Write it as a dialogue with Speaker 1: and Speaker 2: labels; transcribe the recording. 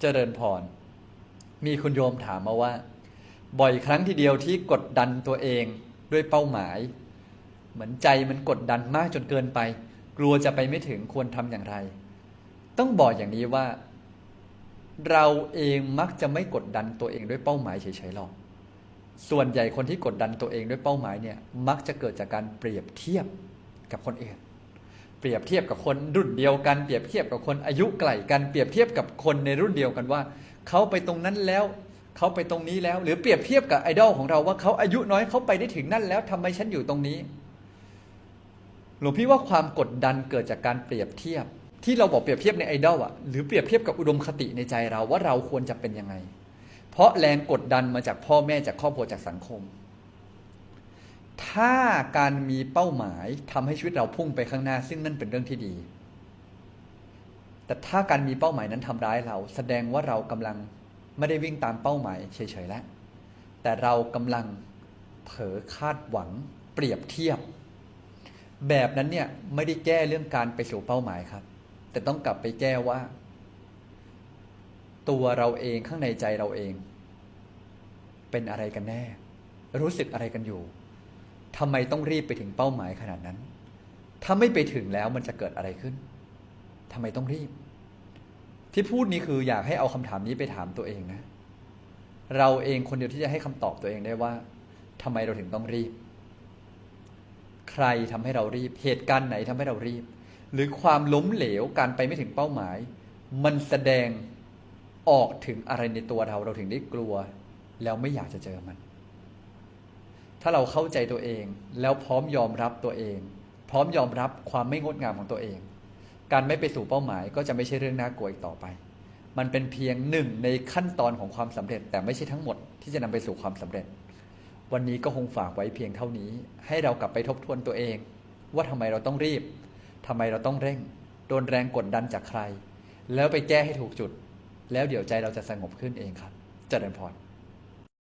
Speaker 1: เจริญพร มีคุณโยมถามมาว่า บ่อยครั้งทีเดียวที่กดดันตัวเองด้วยเป้าหมาย เหมือนใจมันกดดันมากจนเกินไป กลัวจะไปไม่ถึงควรทำอย่างไร ต้องบอกอย่างนี้ว่า เราเองมักจะไม่กดดันตัวเองด้วยเป้าหมายเฉยๆหรอกส่วนใหญ่คนที่กดดันตัวเองด้วยเป้าหมายเนี่ยมักจะเกิดจากการเปรียบเทียบกับคนอื่น เปรียบเทียบกับคนรุ่นเดียวกัน เปรียบเทียบกับคนอายุไกลกันเปรียบเทียบกับคนในรุ่นเดียวกันว่าเขาไปตรงนั้นแล้วเขาไปตรงนี้แล้ว หรือเปรียบเทียบกับไอดอลของเราว่าเขาอายุน้อยเขาไปได้ถึงนั่นแล้วทำไมฉันอยู่ตรงนี้หลวงพี่ว่าความกดดันเกิดจากการเปรียบเทียบ ที่เราบอกเปรียบเทียบในไอดอลอะหรือเปรียบเทียบกับอุดมคติในใจเราว่าเราควรจะเป็นยังไง เพราะแรงกดดันมาจากพ่อแม่จากครอบครัวจากสังคม ถ้าการมีเป้าหมายทำให้ชีวิตเราพุ่งไปข้างหน้า ซึ่งนั่นเป็นเรื่องที่ดี แต่ถ้าการมีเป้าหมายนั้นทำร้ายเรา แสดงว่าเรากำลังไม่ได้วิ่งตามเป้าหมายเฉยๆแล้ว แต่เรากำลังเผลอคาดหวังเปรียบเทียบ แบบนั้นเนี่ยไม่ได้แก้เรื่องการไปสู่เป้าหมายครับ แต่ต้องกลับไปแก้ว่า ตัวเราเองข้างในใจเราเอง เป็นอะไรกันแน่ รู้สึกอะไรกันอยู่ ทำไมต้องรีบไปถึงเป้าหมายขนาดนั้น ถ้าไม่ไปถึงแล้วมันจะเกิดอะไรขึ้นทำไมต้องรีบ ที่พูดนี้คืออยากให้เอาคำถามนี้ไปถามตัวเองนะ เราเองคนเดียวที่จะให้คำตอบตัวเองได้ว่าทำไมเราถึงต้องรีบ ใครทำให้เรารีบ เหตุการณ์ไหนทำให้เรารีบ หรือความล้มเหลวการไปไม่ถึงเป้าหมาย มันแสดงออกถึงอะไรในตัวเราเราถึงได้กลัว แล้วไม่อยากจะเจอมัน ถ้าเราเข้าใจตัวเอง แล้วพร้อมยอมรับตัวเอง พร้อมยอมรับความไม่งดงามของตัวเอง การไม่ไปสู่เป้าหมายก็จะไม่ใช่เรื่องน่ากลัวอีกต่อไป มันเป็นเพียงหนึ่งในขั้นตอนของความสำเร็จ แต่ไม่ใช่ทั้งหมดที่จะนำไปสู่ความสำเร็จ วันนี้ก็คงฝากไว้เพียงเท่านี้ ให้เรากลับไปทบทวนตัวเอง ว่าทำไมเราต้องรีบทำไมเราต้องเร่ง โดนแรงกดดันจากใคร แล้วไปแก้ให้ถูกจุด แล้วเดี๋ยวใจเราจะสงบขึ้นเองครับ เจริญพร